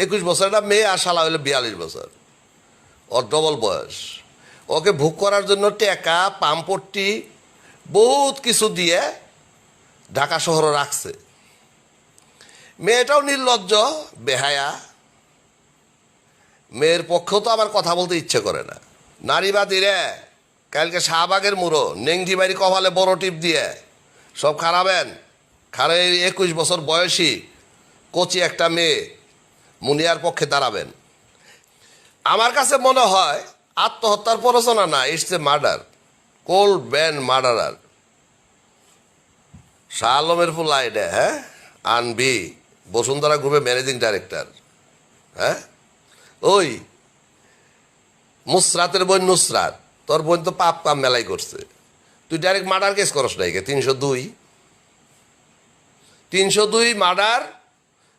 একুশ বছর একটা মেয়ে আর শালা হইল বিয়াল্লিশ বছর। ওর ডবল বয়স। ওকে ভোগ করার জন্য টেকা, পাম্পট্টি, বহুত কিছু দিয়ে ঢাকা শহরে রাখছে। মেয়েটাও নির্লজ্জ, বেহায়া। মেয়ের পক্ষেও তো আমার কথা বলতে ইচ্ছে করে না। নারীবাদী রে, কালকে শাহবাগের মুড়ো, নেংটি বাড়ি কপালে বড় টিপ দিয়ে। সব খারাবেন খারে একুশ বছর বয়সী, কচি একটা মেয়ে। মুনিয়ার পক্ষে দাঁড়াবেন। আমার কাছে মনে হয় আত্মহত্যার প্ররোচনা না, it's a murder, cold blood murderer. Shah আলমের ফুল আইডে হ্যাঁ আনবি বসুন্ধরা গ্রুপের ম্যানেজিং ডাইরেক্টর হ্যাঁ? ওই মুসরাতের বোন নুসরাত, তোর বোন তো পাপ কাম মেলাই করছে। তুই ডাইরেক্ট মার্ডার কেস করস নাই কে? তিনশো দুই। তিনশো দুই মার্ডার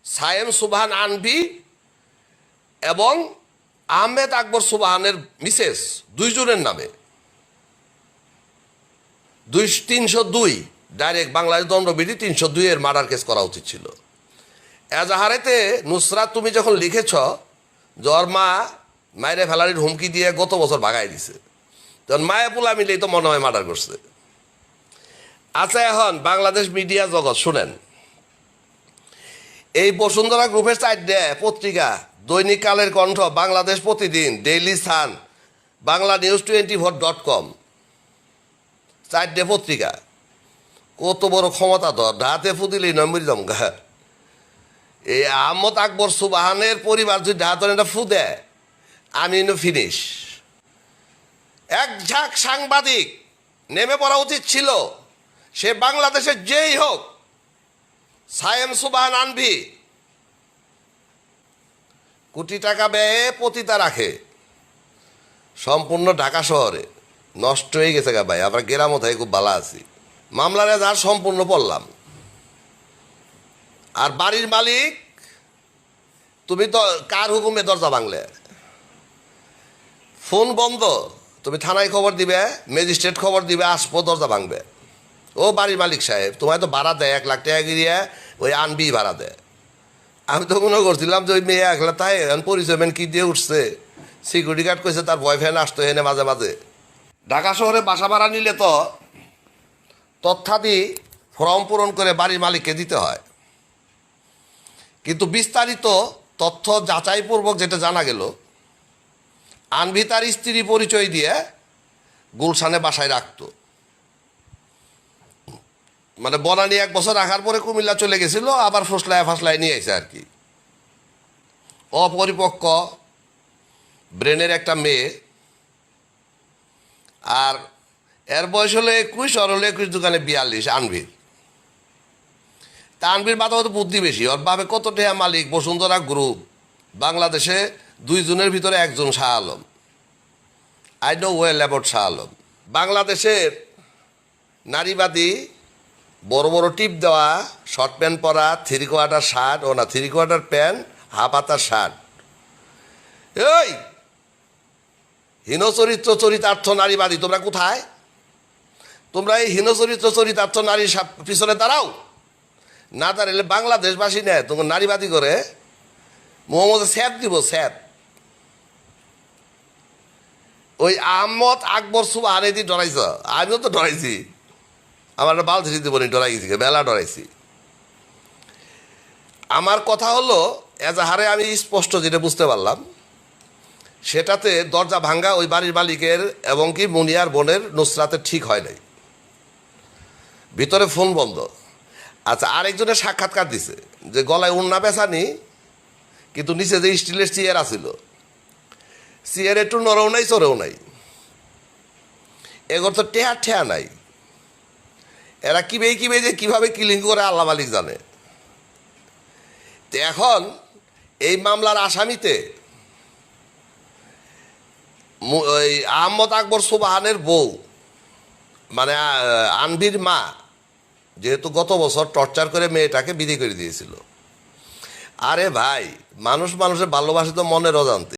সায়েম সুবহান আনভি এবং আহমেদ আকবর সুবহানের মিসেস, দুইজনের নামে। দুই, তিনশো দুই, ডাইরেক্ট বাংলাদেশ দণ্ডবিধি তিনশো দুইয়ের মার্ডার কেস করা উচিত ছিল। এজাহারেতে নুসরাত, তুমি যখন লিখেছ জ্বর মা মায়েরে ফেলারির হুমকি দিয়ে গত বছর ভাগাই দিছে। তখন মায়ে পোলা মিলেই তো মনে হয় মার্ডার করছে। আচ্ছা এখন বাংলাদেশ মিডিয়া জগৎ, শুনেন। এই বসুন্ধরা গ্রুপের চারটে পত্রিকা, দৈনিক Kaler Kantho, Bangladesh Pratidin Daily Sun Bangla news twenty four dot com চারটে পত্রিকা। কত বড় ক্ষমতা ধর ঢাতে ফুদিলেই নম্বর জমগা এই আহমদ আকবর সুবাহানের পরিবার যদি ঢাতন এটা ফু দেয় আমি ফিনিশ এক ঝাঁক সাংবাদিক, নেমে পড়া উচিত ছিল, সে বাংলাদেশের যেই হোক সায়েম সুবান আনবি। কোটি টাকা ব্যয়ে পতিতা রাখে। সম্পূর্ণ ঢাকা শহরে। নষ্ট হয়ে গেছে গা ভাই আবার গ্রামও থেকে, খুব ভালো আছি। মামলার এজাহার সম্পূর্ণ পড়লাম। আর বাড়ির মালিক, তুমি তো কার হুকুমে দরজা ভাঙলে? ফোন বন্ধ, তুমি থানায় খবর দিবে, ম্যাজিস্ট্রেট খবর দিবে আসব দরজা ভাঙবে। ও বাড়ির মালিক সাহেব, তোমায় তো ভাড়া দেয় এক লাখ টাকা গিরিয়ে ওই আনবি ভাড়া দেয় আমি তো মনে করছিলাম যে ওই মেয়ে একলা তাই পরিচয় মেন কি দিয়ে উঠছে? সিকিউরিটি গার্ড কইছে তার বয়ফ্রেন্ড আসতো এনে মাঝে মাঝে। ঢাকা শহরে বাসা ভাড়া নিলে তো তথ্যাদি ফর্ম পূরণ করে বাড়ির মালিককে দিতে হয়। কিন্তু বিস্তারিত তথ্য যাচাইপূর্বক যেটা জানা গেল আনভি তার স্ত্রী পরিচয় দিয়ে গুলশানে বাসায় রাখতো। মানে বনানি এক বছর রাখার পরে কুমিল্লা চলে গেছিল, আবার ফসলায় ফাসলায় নিয়ে আসে আর কি। অপরিপক্ক ব্রেনের একটা মেয়ে, আর এর বয়স হলো একুশ, আর হলো একুশ দোকানে বিয়াল্লিশ, আনভির। তা আনভির তো বুদ্ধি বেশি, ওর বাবে কত টেয়া মালিক, বসুন্ধরা গ্রুপ, বাংলাদেশে দুইজনের ভিতরে একজন Shah Alam. I know well about Shah Alam. বাংলাদেশের নারীবাদী বড় বড় টিপ দেওয়া শর্ট প্যান্ট পরা থ্রি কোয়ার্টার শার্ট ও না থ্রি কোয়ার্টার প্যান্ট হাফ হাতার শার্ট এই! হীনচরিত্র চরিতার্থ নারীবাদী তোমরা কোথায়? তোমরা এই হীনচরিত্র চরিতার্থ সাপ- পিছনে দাঁড়াও। না দাঁড়ালে বাংলাদেশবাসী নেয়, তোমার নারীবাদী করে। মোহাম্মদ স্যাপ দিব স্যাপ ওই আহমদ আকবর সুবাহ ডরাইছ। আমিও তো ডরাইছি। আমার একটা বাল ধরে দেবনি ডরাই গেছি, মেলা ডরাইছি। আমার কথা হলো এজাহারে আমি স্পষ্ট যেটা বুঝতে পারলাম, সেটাতে দরজা ভাঙ্গা ওই বাড়ির মালিকের এবং কি মুনিয়ার বোনের নুসরাতে ঠিক হয় নাই। ভিতরে ফোন বন্ধ। আচ্ছা আরেকজনের সাক্ষাৎকার দিছে, যে গলায় উন্না বেসানি কিন্তু নিচে যে স্টিলের চেয়ার আছিল, চেয়ার একটু নরও নাই চড়েও নাই। এগর তো টেহা ঠেয়া নাই। এরা কিবে কিবে যে কীভাবে কিলিং করে আল্লাহ মালিক জানে? তো এখন এই মামলার আসামিতে ওই আহমদ আকবর সুবাহানের বউ মানে আহ, আনভির মা যেহেতু গত বছর টর্চার করে মেয়েটাকে বিধি করে দিয়েছিল। আরে ভাই মানুষ মানুষের ভালোবাসে তো মনের অজান্তে।